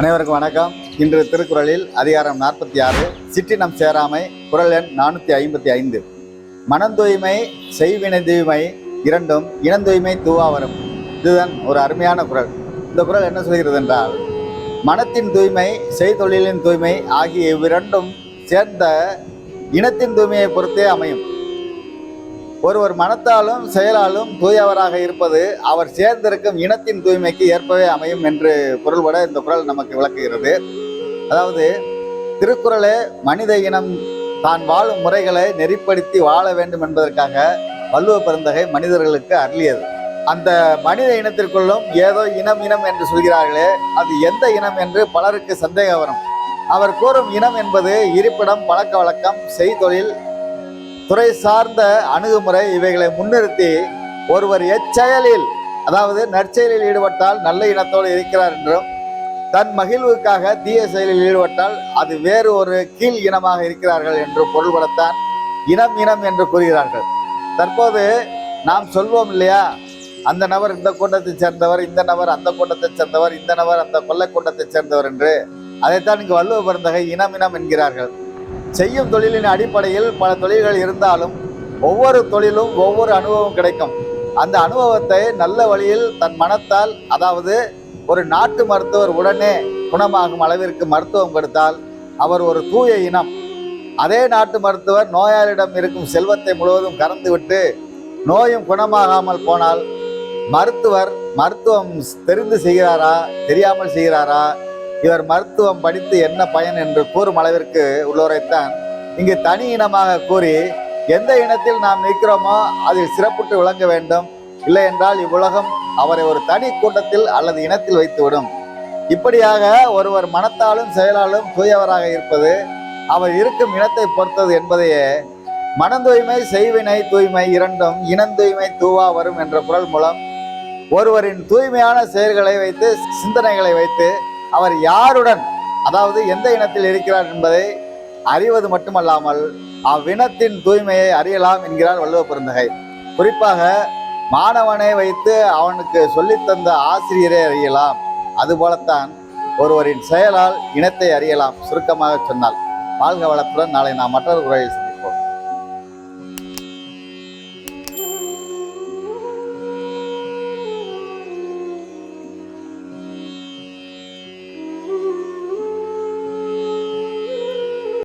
அனைவருக்கும் வணக்கம். இன்று திருக்குறளில் அதிகாரம் நாற்பத்தி ஆறு சிற்றினம் சேராமை குரல் எண் நானூற்றி ஐம்பத்தி ஐந்து. மனந்தூய்மை செய்வினை தூய்மை இரண்டும் இனந்தூய்மை தூவாவரம் இதுதான் ஒரு அருமையான குரல். இந்த குரல் என்ன சொல்கிறது என்றால் மனத்தின் தூய்மை செய்தொழிலின் தூய்மை ஆகிய இவ்விரண்டும் சேர்ந்த இனத்தின் தூய்மையை பொறுத்தே அமையும். ஒருவர் மனத்தாலும் செயலாலும் தூயவராக இருப்பது அவர் சேர்ந்திருக்கும் இனத்தின் தூய்மைக்கு ஏற்பவே அமையும் என்று பொருள்பட இந்த குரல் நமக்கு விளக்குகிறது. அதாவது திருக்குறளே மனித இனம் தான் வாழும் முறைகளை நெறிப்படுத்தி வாழ வேண்டும் என்பதற்காக வள்ளுவ பெருந்தகை மனிதர்களுக்கு அருளியது. அந்த மனித இனத்திற்குள்ளும் ஏதோ இனம் இனம் என்று சொல்கிறார்களே அது எந்த இனம் என்று பலருக்கு சந்தேகம் வரும். அவர் கூறும் இனம் என்பது இருப்பிடம் பழக்க வழக்கம் செய்தொழில் துறை சார்ந்த அணுகுமுறை இவைகளை முன்னிறுத்தி ஒருவர் எச்செயலில் அதாவது நற்செயலில் ஈடுபட்டால் நல்ல இனத்தோடு இருக்கிறார் என்றும் தன் மகிழ்வுக்காக தீய செயலில் ஈடுபட்டால் அது வேறு ஒரு கீழ் இனமாக இருக்கிறார்கள் என்று பொருள்படத்தான் இனம் இனம் என்று கூறுகிறார்கள். தற்போது நாம் சொல்வோம் இல்லையா? அந்த நபர் இந்த கூட்டத்தைச் சேர்ந்தவர் இந்த நபர் அந்த கூட்டத்தைச் சேர்ந்தவர் இந்த நபர் அந்த கொள்ளை கூட்டத்தைச் சேர்ந்தவர் என்று. அதைத்தான் இங்கு வள்ளுவ பிறந்தகை இனம் இனம் என்கிறார்கள். செய்யும் தொழிலின் அடிப்படையில் பல தொழில்கள் இருந்தாலும் ஒவ்வொரு தொழிலும் ஒவ்வொரு அனுபவம் கிடைக்கும். அந்த அனுபவத்தை நல்ல வழியில் தன் மனத்தால் அதாவது ஒரு நாட்டு மருத்துவர் உடனே குணமாகும் அளவிற்கு மருத்துவம் கொடுத்தால் அவர் ஒரு தூய இனம். அதே நாட்டு மருத்துவர் நோயாளியிடம் இருக்கும் செல்வத்தை முழுவதும் கறந்துவிட்டு நோயும் குணமாகாமல் போனால் மருத்துவர் மருத்துவம் தெரிந்து செய்கிறாரா தெரியாமல் செய்கிறாரா இவர் மருத்துவம் படித்து என்ன பயன் என்று கூறும் அளவிற்கு உள்ளவரைத்தான் இங்கு தனி இனமாக கூறி எந்த இனத்தில் நாம் நிற்கிறோமோ அதில் சிறப்புற்று விளங்க வேண்டும். இல்லை என்றால் இவ்வுலகம் அவரை ஒரு தனி கூட்டத்தில் அல்லது இனத்தில் வைத்துவிடும். இப்படியாக ஒருவர் மனத்தாலும் செயலாலும் தூயவராக இருப்பது அவர் இருக்கும் இனத்தை பொறுத்தது என்பதையே மனந்தூய்மை செய்வினை தூய்மை இரண்டும் இனந்தூய்மை தூவா வரும் என்ற குரல் மூலம் ஒருவரின் தூய்மையான செயல்களை வைத்து சிந்தனைகளை வைத்து அவர் யாருடன் அதாவது எந்த இனத்தில் இருக்கிறார் என்பதை அறிவது மட்டுமல்லாமல் அவ்வினத்தின் தூய்மையை அறியலாம் என்கிறார் வள்ளுவ பெருந்தகை. குறிப்பாக மாணவனை வைத்து அவனுக்கு சொல்லித்தந்த ஆசிரியரை அறியலாம். அதுபோலத்தான் ஒருவரின் செயலால் இனத்தை அறியலாம் சுருக்கமாக சொன்னால். வாழ்க வளத்துடன் நாளை நாம் மற்றொரு உரையில்